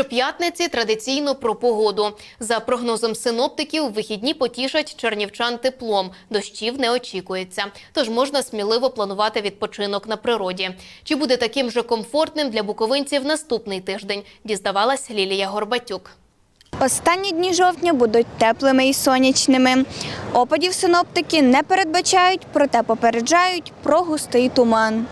Щоп'ятниці традиційно про погоду. За прогнозом синоптиків, вихідні потішать чернівчан теплом. Дощів не очікується. Тож можна сміливо планувати відпочинок на природі. Чи буде таким же комфортним для буковинців наступний тиждень? Дізнавалась Лілія Горбатюк. Останні дні жовтня будуть теплими і сонячними. Опадів синоптики не передбачають, проте попереджають про густий туман.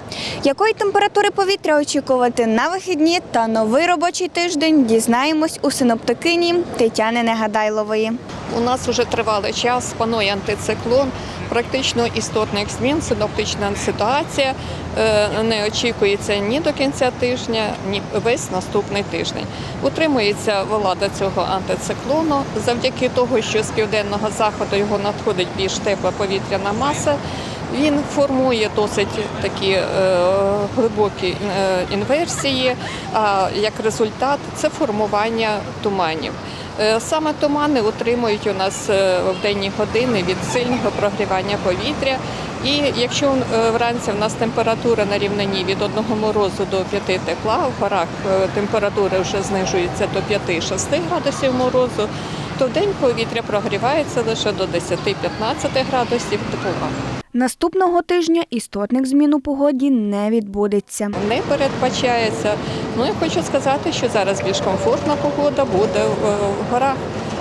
Якої температури повітря очікувати на вихідні та новий робочий тиждень дізнаємось у синоптикині Тетяни Негадайлової. У нас вже тривалий час панує антициклон. Практично істотних змін синоптична ситуація е, не очікується ні до кінця тижня, ні весь наступний тиждень. Утримується влада цього антициклону завдяки того, що з південного заходу його надходить більш тепла повітряна маса. Він формує досить такі е, глибокі е, інверсії. А як результат це формування туманів. Е, Саме тумани утримують у нас е, в денні години від сильного прогрівання повітря. І якщо вранці в нас температура на рівнині від 1 морозу до 5 тепла, в горах температура вже знижується до 5-6 градусів морозу, то в день повітря прогрівається лише до 10-15 градусів тепла. Наступного тижня істотних змін у погоді не відбудеться. не передбачається. Ну і хочу сказати, що зараз більш комфортна погода буде в в горах.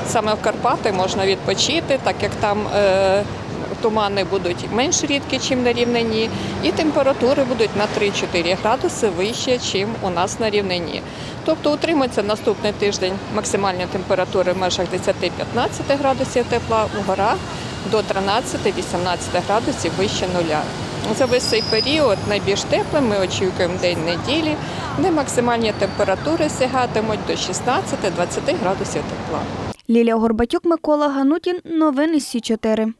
Саме в Карпати можна відпочити, так як там е, тумани будуть менш рідкі, ніж на рівнині, і температури будуть на 3-4 градуси вище, ніж у нас на рівнині. Тобто утримується наступний тиждень максимальні температури в межах 10-15 градусів тепла у горах до 13-18 градусів вище нуля. За весь цей період найбільш теплим ми очікуємо день неділі, де максимальні температури сягатимуть до 16-20 градусів тепла. Лілія Горбатюк, Микола Ганутін. Новини Сі 4